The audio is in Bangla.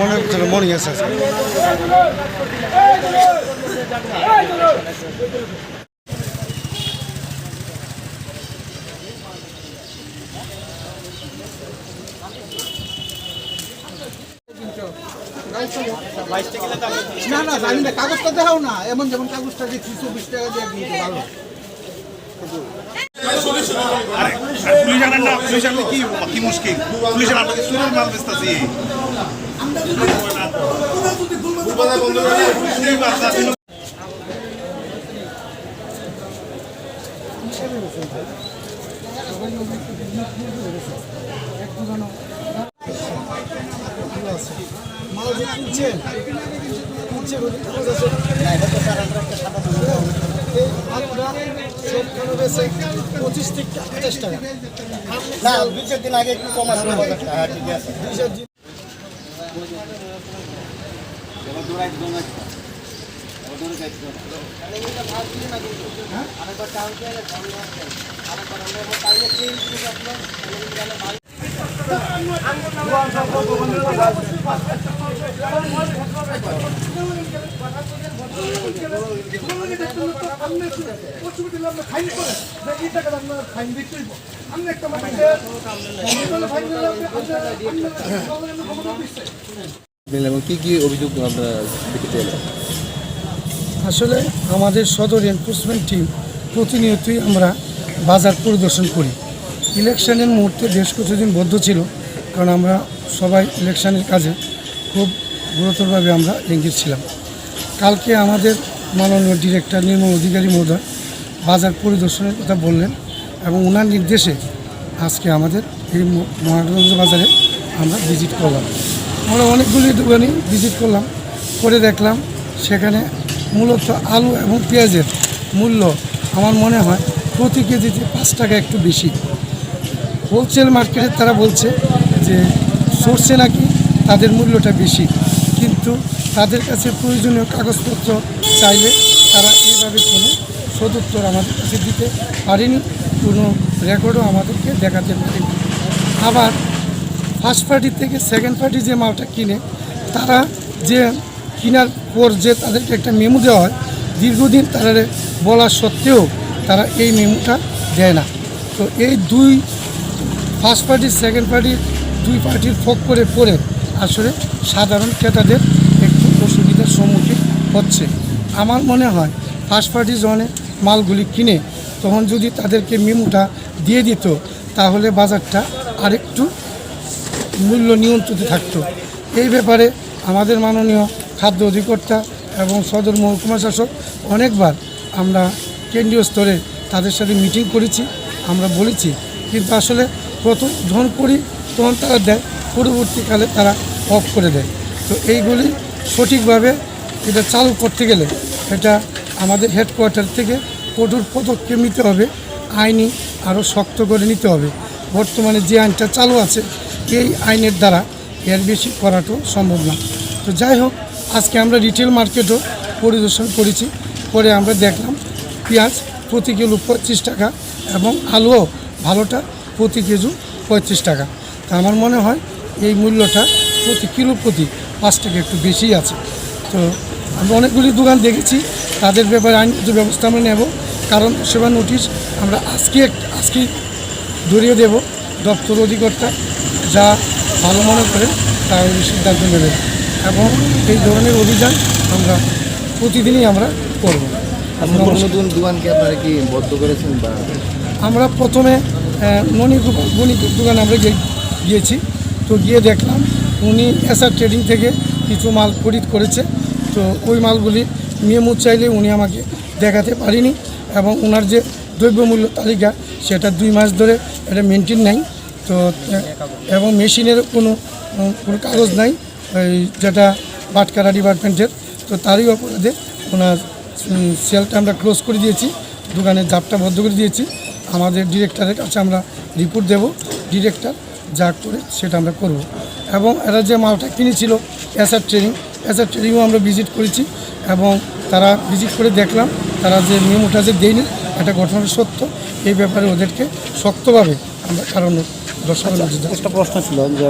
মনে হচ্ছে মনে না না, জানি না, কাগজটা দেখাও না। এমন যেমন কাগজটা দেখছি চব্বিশ টাকা দিয়ে ভালো। পুলিশ আনেন না পুলিশ আনলে কি মুশকিল পুলিশের আপনাকে সুরের মাল কিনছে বলে কাগজ আছে এই মালটা বেছে পঁচিশ থেকে আঠাশ টাকা। না দুই চার দিন আগে একটু কম আসলো বাজারটা হ্যাঁ ঠিক আছে। এবং কি কি অভিযোগ দেখতে পেলেন? আসলে আমাদের সদর এনফোর্সমেন্ট টিম প্রতিনিয়তই আমরা বাজার পরিদর্শন করি। ইলেকশনের মুহূর্তে বেশ কিছুদিন বদ্ধ ছিল কারণ আমরা সবাই ইলেকশনের কাজে খুব গুরুতরভাবে আমরা এঙ্গেজ ছিলাম। কালকে আমাদের মাননীয় ডিরেক্টর নির্মল অধিকারী মহোদয়, বাজার পরিদর্শনের কথা বললেন এবং ওনার নির্দেশে আজকে আমাদের এই ম- মহারাজগঞ্জ বাজারে আমরা ভিজিট করলাম। আমরা অনেকগুলি দোকানই ভিজিট করলাম, করে দেখলাম। সেখানে মূলত আলু এবং পেঁয়াজের মূল্য আমার মনে হয় প্রতি কেজিতে পাঁচ টাকা একটু বেশি। হোলসেল মার্কেটে তারা বলছে যে সোর্সে নাকি তাদের মূল্যটা বেশি। কিন্তু তাদের কাছে প্রয়োজনীয় কাগজপত্র চাইলে তারা এইভাবে কোনো সদুত্তর আমাদের কাছে দিতে পারেনি, কোনো রেকর্ডও আমাদেরকে দেখাতে পারেনি। আবার ফার্স্ট পার্টি থেকে সেকেন্ড পার্টি যে মালটা কিনে, তারা যে কেনার পর যে তাদেরকে একটা মেমো দেওয়া হয়, দীর্ঘদিন তারা বলা সত্ত্বেও তারা এই মেমোটা দেয় না। তো এই দুই ফার্স্ট পার্টি, সেকেন্ড পার্টি দুই পার্টির ফোক করে পড়ে আসলে সাধারণ ক্রেতাদের একটু অসুবিধার সম্মুখীন হচ্ছে। আমার মনে হয় ফার্স্ট পার্টি জনে মালগুলি কিনে তখন যদি তাদেরকে মেমোটা দিয়ে দিত, তাহলে বাজারটা আরেকটু মূল্য নিয়ন্ত্রিত থাকতো। এই ব্যাপারে আমাদের মাননীয় খাদ্য অধিকর্তা এবং সদর মহকুমা শাসক অনেকবার আমরা কেন্দ্রীয় স্তরে তাদের সাথে মিটিং করেছি, আমরা বলেছি, কিন্তু আসলে প্রথম যখন করি তখন তারা দেয় পরবর্তীকালে তারা অফ করে দেয়। তো এইগুলি সঠিকভাবে এটা চালু করতে গেলে এটা আমাদের হেডকোয়ার্টার থেকে কঠোর পদক্ষেপ নিতে হবে, আইনি আরও শক্ত করে নিতে হবে। বর্তমানে যে আইনটা চালু আছে, এই আইনের দ্বারা এর বেশি করাটাও সম্ভব না। তো যাই হোক, আজকে আমরা রিটেল মার্কেটও পরিদর্শন করেছি। করে আমরা দেখলাম পেঁয়াজ প্রতি কিলো পঁচিশ টাকা এবং আলুও ভালোটা প্রতি কেজি পঁয়ত্রিশ টাকা। তা আমার মনে হয় এই মূল্যটা প্রতি কিলো প্রতি পাঁচ টাকা একটু বেশিই আছে। তো আমরা অনেকগুলি দোকান দেখেছি তাদের ব্যাপারে আইনগত ব্যবস্থা আমরা নেব। কারণ সেবা নোটিশ আমরা আজকে এক- আজকে ধরিয়ে দেব দপ্তর অধিকর্তা যা ভালো মনে করেন তা ওই সিদ্ধান্ত নেবে এবং এই ধরনের অভিযান আমরা প্রতিদিনই আমরা করব। নতুন দোকানকে আপনারা কি বদ্ধ করেছেন বা? আমরা প্রথমে ননি দোকানে আমরা গিয়ে- গিয়েছি। তো গিয়ে দেখলাম উনি এসআর ট্রেডিং থেকে কিছু মাল খরিদ করেছে। তো ওই মালগুলি মেমো চাইলে উনি আমাকে দেখাতে পারিনি এবং ওনার যে দ্রব্যমূল্য তালিকা, সেটা দুই মাস ধরে এটা মেনটেন নেই। তো, এবং মেশিনের কোনো কোনো কাগজ নাই ওই যেটা বাটকারা ডিপার্টমেন্টের। তো তারই অপরাধে ওনার সেলটা আমরা ক্লোজ করে দিয়েছি, দোকানের জাপটা বদ্ধ করে দিয়েছি। আমাদের ডিরেক্টরের কাছে আমরা রিপোর্ট দেব। ডিরেক্টর যা করে সেটা আমরা করব। এবং এরা যে মালটা কিনেছিল অ্যাসার ট্রেনিং অ্যাসার ট্রেনিংও আমরা ভিজিট করেছি এবং তারা ভিজিট করে দেখলাম, তারা যে মেমোটা যে দেয়নি, এটা ঘটনা সত্য। এই ব্যাপারে ওদেরকে শক্তভাবে আমরা কারণ দর্শকের একটা প্রশ্ন ছিল যে